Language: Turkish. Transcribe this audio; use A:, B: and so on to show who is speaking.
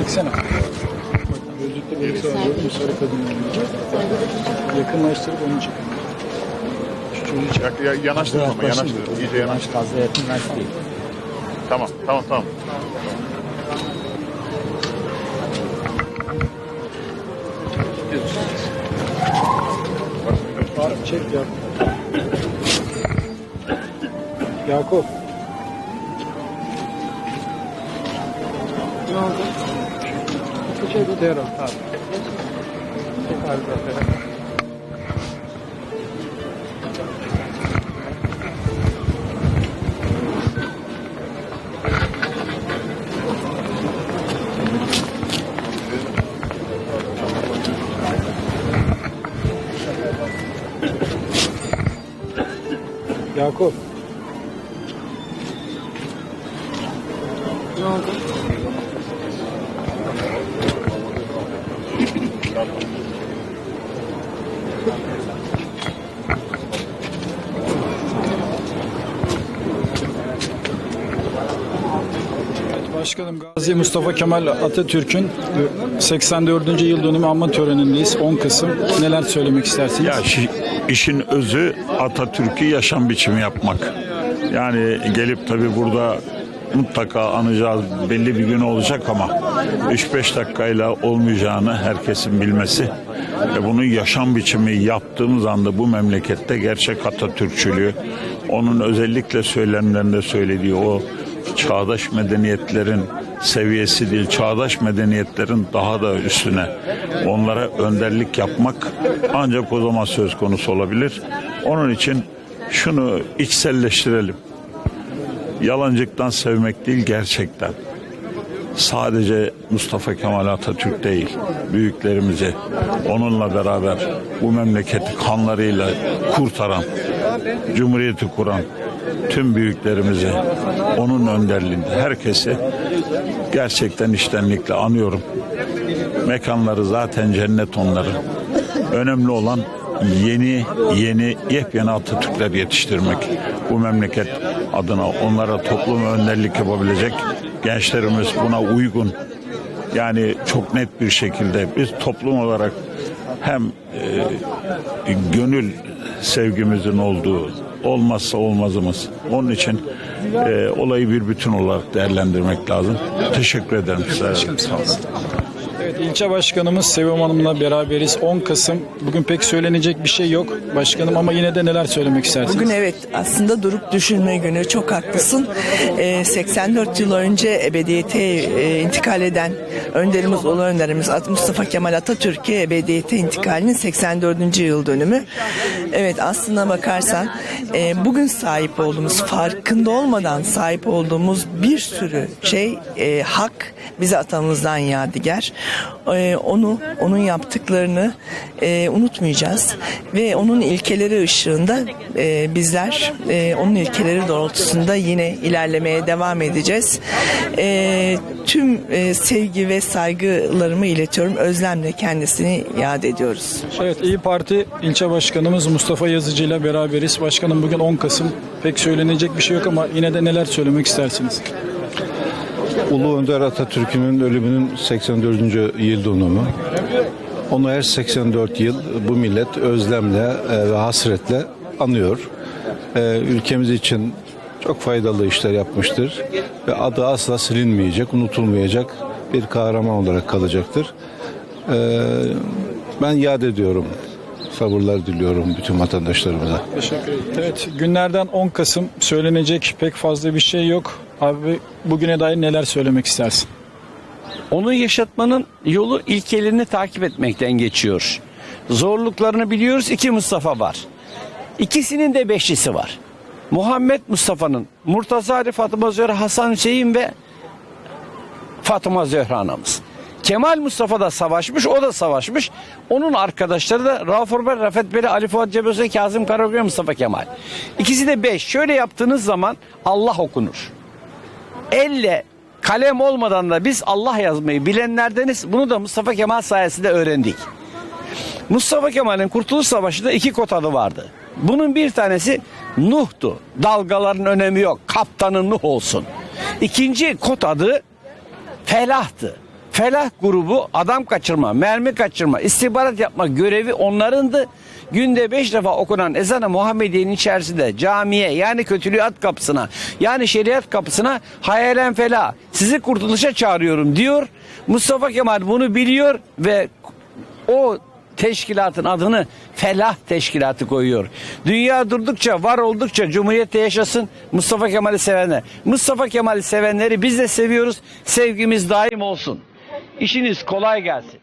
A: Çeksene. Bak, Gözlükte birisi var gördün mü? Sarı kadın yanında. Yakınlaştırıp onu çekin. Şu çocuğu çek.
B: Ya, ya, yanaştır ama yanaştır. İyice yanaştır.
C: Fazla yakınlaş değil.
B: Tamam tamam tamam.
A: Çek ya. Yakup. Ne oldu? Bu Dero. Abi. Abi zaten. Yakup. Başkanım Gazi Mustafa Kemal Atatürk'ün 84. yıl dönümü anma törenindeyiz. 10 Kasım. Neler söylemek istersiniz?
D: Ya şi- işin özü Atatürk'ü yaşam biçimi yapmak. Yani gelip tabii burada mutlaka anacağız belli bir gün olacak ama 3-5 dakikayla olmayacağını herkesin bilmesi ve bunu yaşam biçimi yaptığımız anda bu memlekette gerçek Atatürkçülüğü onun özellikle söylemlerinde söylediği o çağdaş medeniyetlerin seviyesi değil, çağdaş medeniyetlerin daha da üstüne onlara önderlik yapmak ancak o zaman söz konusu olabilir. Onun için şunu içselleştirelim. Yalancıktan sevmek değil gerçekten. Sadece Mustafa Kemal Atatürk değil, büyüklerimizi onunla beraber bu memleketi kanlarıyla kurtaran, cumhuriyeti kuran tüm büyüklerimizi onun önderliğinde herkesi gerçekten iştenlikle anıyorum. Mekanları zaten cennet onların. Önemli olan yeni yeni yepyeni Atatürkler yetiştirmek. Bu memleket adına onlara toplum önderlik yapabilecek gençlerimiz buna uygun. Yani çok net bir şekilde biz toplum olarak hem e, gönül sevgimizin olduğu olmazsa olmazımız. Onun için e, olayı bir bütün olarak değerlendirmek lazım. Teşekkür ederim size.
A: Sağ olun. İlçe başkanımız Sevim Hanım'la beraberiz. 10 Kasım. Bugün pek söylenecek bir şey yok başkanım ama yine de neler söylemek istersiniz?
E: Bugün evet aslında durup düşünme günü çok haklısın. Ee, 84 yıl önce ebediyete e, intikal eden önderimiz, ulu önderimiz Mustafa Kemal Atatürk'e ebediyete intikalinin 84. yıl dönümü. Evet aslına bakarsan e, bugün sahip olduğumuz farkında olmadan sahip olduğumuz bir sürü şey e, hak bize atamızdan yadigar. E, onu onun yaptıklarını e, unutmayacağız ve onun ilkeleri ışığında e, bizler e, onun ilkeleri doğrultusunda yine ilerlemeye devam edeceğiz. E, tüm e, sevgi ve saygılarımı iletiyorum. Özlemle kendisini yad ediyoruz.
A: Evet İyi Parti ilçe başkanımız Mustafa Yazıcı ile beraberiz. Başkanım bugün 10 Kasım. Pek söylenecek bir şey yok ama yine de neler söylemek istersiniz?
F: Ulu Önder Atatürk'ün ölümünün 84. yıl dönümü. Onu her 84 yıl bu millet özlemle e, ve hasretle anıyor. E, Ülkemiz için çok faydalı işler yapmıştır ve adı asla silinmeyecek, unutulmayacak bir kahraman olarak kalacaktır. E, Ben yad ediyorum. Sabırlar diliyorum bütün vatandaşlarımıza.
A: Teşekkür ederim. Evet günlerden 10 Kasım söylenecek pek fazla bir şey yok. Abi bugüne dair neler söylemek istersin?
C: Onu yaşatmanın yolu ilkelerini takip etmekten geçiyor. Zorluklarını biliyoruz. İki Mustafa var. İkisinin de beşlisi var. Muhammed Mustafa'nın Murtaza Ali Fatıma Zöhra Hasan Hüseyin ve Fatıma Zöhra anamız. Kemal Mustafa da savaşmış, o da savaşmış. Onun arkadaşları da Rauf Orber, Rafet Beli, Ali Fuat Cebesi, Kazım Karagöl, Mustafa Kemal. İkisi de beş. Şöyle yaptığınız zaman Allah okunur. Elle kalem olmadan da biz Allah yazmayı bilenlerdeniz. Bunu da Mustafa Kemal sayesinde öğrendik. Mustafa Kemal'in Kurtuluş Savaşı'nda iki kod adı vardı. Bunun bir tanesi Nuh'tu. Dalgaların önemi yok. Kaptanın Nuh olsun. İkinci kod adı Felah'tı. Felah grubu adam kaçırma, mermi kaçırma, istihbarat yapma görevi onlarındı. Günde beş defa okunan ezan-ı Muhammediye'nin içerisinde camiye yani kötülüğü at kapısına yani şeriat kapısına hayalen felah sizi kurtuluşa çağırıyorum diyor. Mustafa Kemal bunu biliyor ve o teşkilatın adını Felah Teşkilatı koyuyor. Dünya durdukça, var oldukça Cumhuriyette yaşasın Mustafa Kemal'i sevenler. Mustafa Kemal'i sevenleri biz de seviyoruz. Sevgimiz daim olsun. İşiniz kolay gelsin.